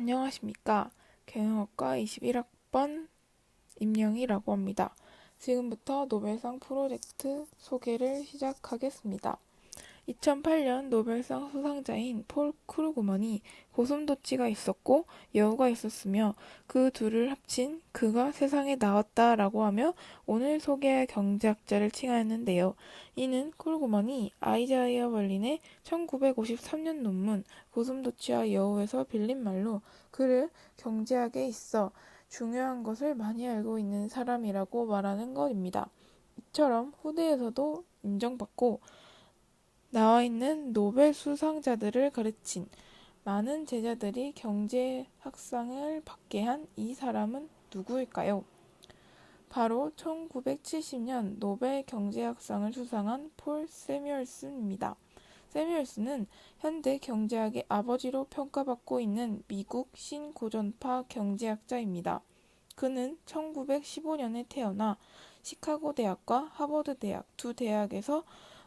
안녕하십니까. 경영학과 21학번 임영희라고 합니다. 지금부터 노벨상 프로젝트 소개를 시작하겠습니다. 2008년 노벨상 수상자인 폴 크루그먼이 고슴도치가 있었고 여우가 있었으며 그 둘을 합친 그가 세상에 나왔다라고 하며 오늘 소개할 경제학자를 칭하였는데요. 이는 크루그먼이 아이자이어 벌린의 1953년 논문 고슴도치와 여우에서 빌린 말로 그를 경제학에 있어 중요한 것을 많이 알고 있는 사람이라고 말하는 것입니다. 이처럼 후대에서도 인정받고 나와 있는 노벨 수상자들을 가르친 많은 제자들이 경제학상을 받게 한 이 사람은 누구일까요? 바로 1970년 노벨 경제학상을 수상한 폴 세뮤얼슨입니다. 세뮤얼슨은 현대 경제학의 아버지로 평가받고 있는 미국 신고전파 경제학자입니다. 그는 1915년에 태어나 시카고 대학과 하버드 대학 두 대학에서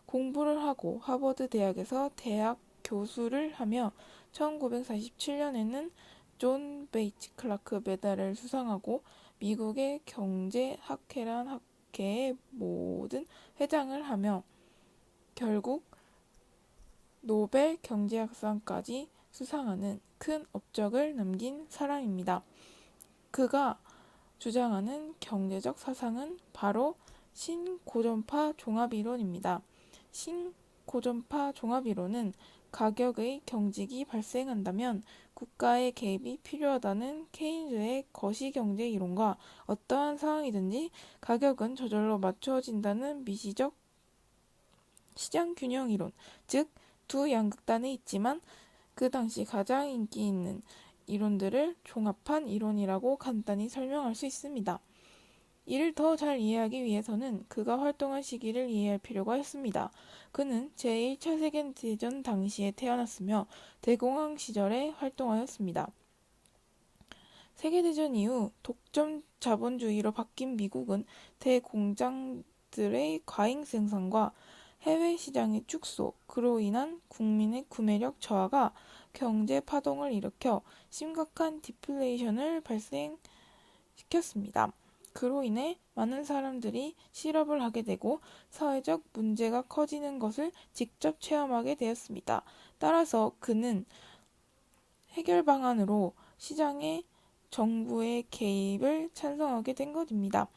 공부를 하고 하버드 대학에서 대학 교수를 하며 1947년에는 존 베이츠 클라크 메달을 수상하고 미국의 경제학회란 학회의 모든 회장을 하며 결국 노벨 경제학상까지 수상하는 큰 업적을 남긴 사람입니다. 그가 주장하는 경제적 사상은 바로 신고전파 종합이론입니다. 신고전파 종합이론은 가격의 경직이 발생한다면 국가의 개입이 필요하다는 케인즈의 거시경제 이론과 어떠한 상황이든지 가격은 저절로 맞춰진다는 미시적 시장 균형 이론, 즉 두 양극단에 있지만 그 당시 가장 인기 있는 이론들을 종합한 이론이라고 간단히 설명할 수 있습니다. 이를 더 잘 이해하기 위해서는 그가 활동한 시기를 이해할 필요가 있습니다. 그는 제1차 세계대전 당시에 태어났으며 대공황 시절에 활동하였습니다. 세계대전 이후 독점 자본주의로 바뀐 미국은 대공장들의 과잉 생산과 해외 시장의 축소, 그로 인한 국민의 구매력 저하가 경제 파동을 일으켜 심각한 디플레이션을 발생시켰습니다. 그로 인해 많은 사람들이 실업을 하게 되고 사회적 문제가 커지는 것을 직접 체험하게 되었습니다. 따라서 그는 해결 방안으로 시장의 정부의 개입을 찬성하게 된 것입니다.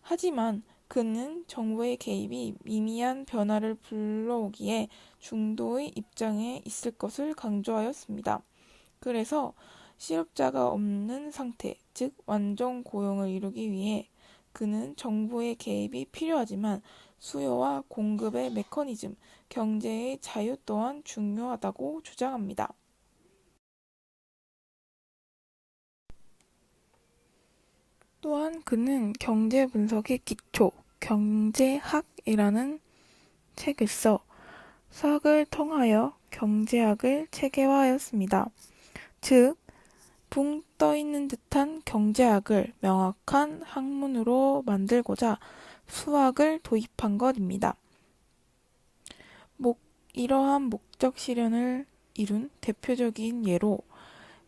하지만 그는 정부의 개입이 미미한 변화를 불러오기에 중도의 입장에 있을 것을 강조하였습니다. 그래서 실업자가 없는 상태, 즉 완전 고용을 이루기 위해 그는 정부의 개입이 필요하지만 수요와 공급의 메커니즘, 경제의 자유 또한 중요하다고 주장합니다. 또한 그는 경제 분석의 기초, 경제학이라는 책을 써 수학을 통하여 경제학을 체계화하였습니다. 즉, 붕 떠있는 듯한 경제학을 명확한 학문으로 만들고자 수학을 도입한 것입니다. 목, 이러한 목적 실현을 이룬 대표적인 예로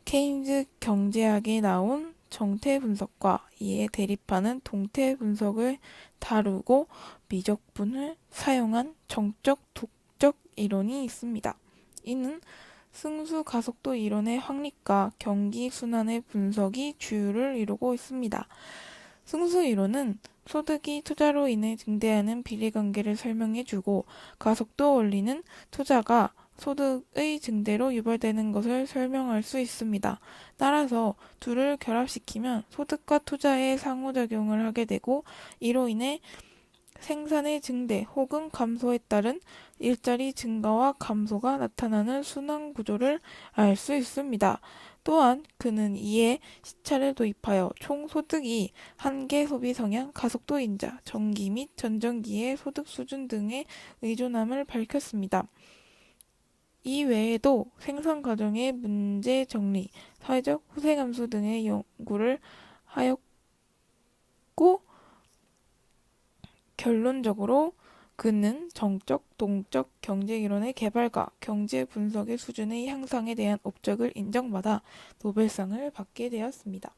케인즈 경제학에 나온 정태 분석과 이에 대립하는 동태 분석을 다루고 미적분을 사용한 정적 독적 이론이 있습니다. 이는 승수 가속도 이론의 확립과 경기 순환의 분석이 주요를 이루고 있습니다. 승수 이론은 소득이 투자로 인해 증대하는 비례관계를 설명해 주고 가속도 원리는 투자가 소득의 증대로 유발되는 것을 설명할 수 있습니다. 따라서 둘을 결합시키면 소득과 투자의 상호작용을 하게 되고 이로 인해 생산의 증대 혹은 감소에 따른 일자리 증가와 감소가 나타나는 순환 구조를 알 수 있습니다. 또한 그는 이에 시차를 도입하여 총 소득이 한계 소비 성향, 가속도 인자, 전기 및 전전기의 소득 수준 등의 의존함을 밝혔습니다. 이 외에도 생산 과정의 문제 정리, 사회적 후세 감소 등의 연구를 하였고 결론적으로 그는 정적, 동적 경제 이론의 개발과 경제 분석의 수준의 향상에 대한 업적을 인정받아 노벨상을 받게 되었습니다.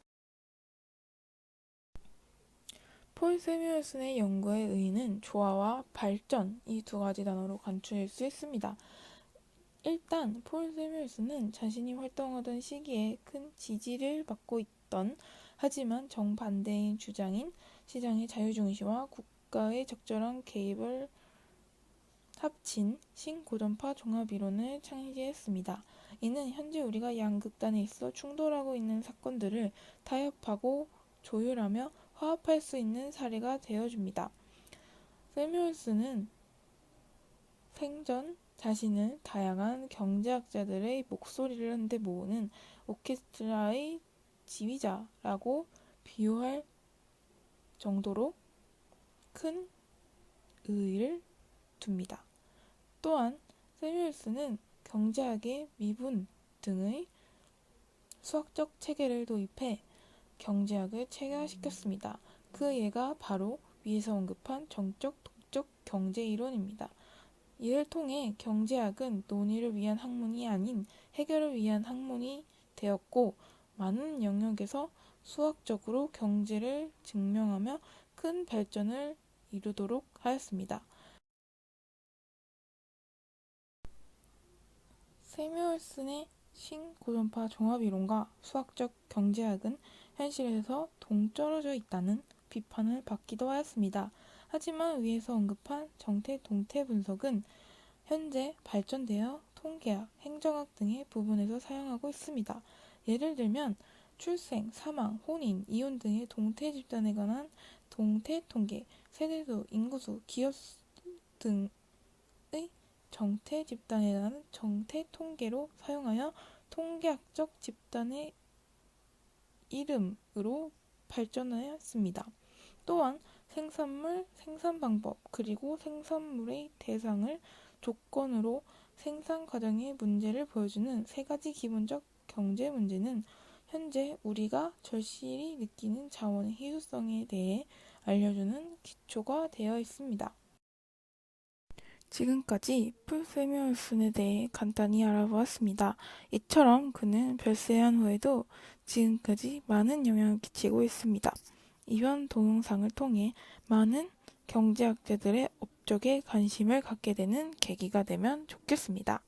폴 세뮤얼슨의 연구에 의는 조화와 발전 이 두 가지 단어로 간추릴 수 있습니다. 일단 폴 세뮤얼슨은 자신이 활동하던 시기에 큰 지지를 받고 있던 하지만 정반대인 주장인 시장의 자유중시와 국 가의 적절한 개입을 합친 신고전파 종합이론을 창시했습니다. 이는 현재 우리가 양극단에 있어 충돌하고 있는 사건들을 타협하고 조율하며 화합할 수 있는 사례가 되어줍니다. 세뮤얼슨은 생전 자신을 다양한 경제학자들의 목소리를 한데 모으는 오케스트라의 지휘자라고 비유할 정도로 큰 의의를 둡니다. 또한 세뮤얼슨은 경제학의 미분 등의 수학적 체계를 도입해 경제학을 체계화시켰습니다. 그 예가 바로 위에서 언급한 정적, 동적 경제 이론입니다. 이를 통해 경제학은 논의를 위한 학문이 아닌 해결을 위한 학문이 되었고 많은 영역에서 수학적으로 경제를 증명하며 큰 발전을 이루도록 하였습니다. 세뮤얼슨의 신고전파 종합이론과 수학적 경제학은 현실에서 동떨어져 있다는 비판을 받기도 하였습니다. 하지만 위에서 언급한 정태 동태 분석은 현재 발전되어 통계학, 행정학 등의 부분에서 사용하고 있습니다. 예를 들면 출생, 사망, 혼인, 이혼 등의 동태 집단에 관한 동태 통계, 세대수, 인구수, 기업 등의 정태 집단에 관한 정태 통계로 사용하여 통계학적 집단의 이름으로 발전하였습니다. 또한 생산물, 생산 방법, 그리고 생산물의 대상을 조건으로 생산 과정의 문제를 보여주는 세 가지 기본적 경제 문제는 현재 우리가 절실히 느끼는 자원의 희소성에 대해 알려주는 기초가 되어 있습니다. 지금까지 폴 세뮤얼슨에 대해 간단히 알아보았습니다. 이처럼 그는 별세한 후에도 지금까지 많은 영향을 끼치고 있습니다. 이번 동영상을 통해 많은 경제학자들의 업적에 관심을 갖게 되는 계기가 되면 좋겠습니다.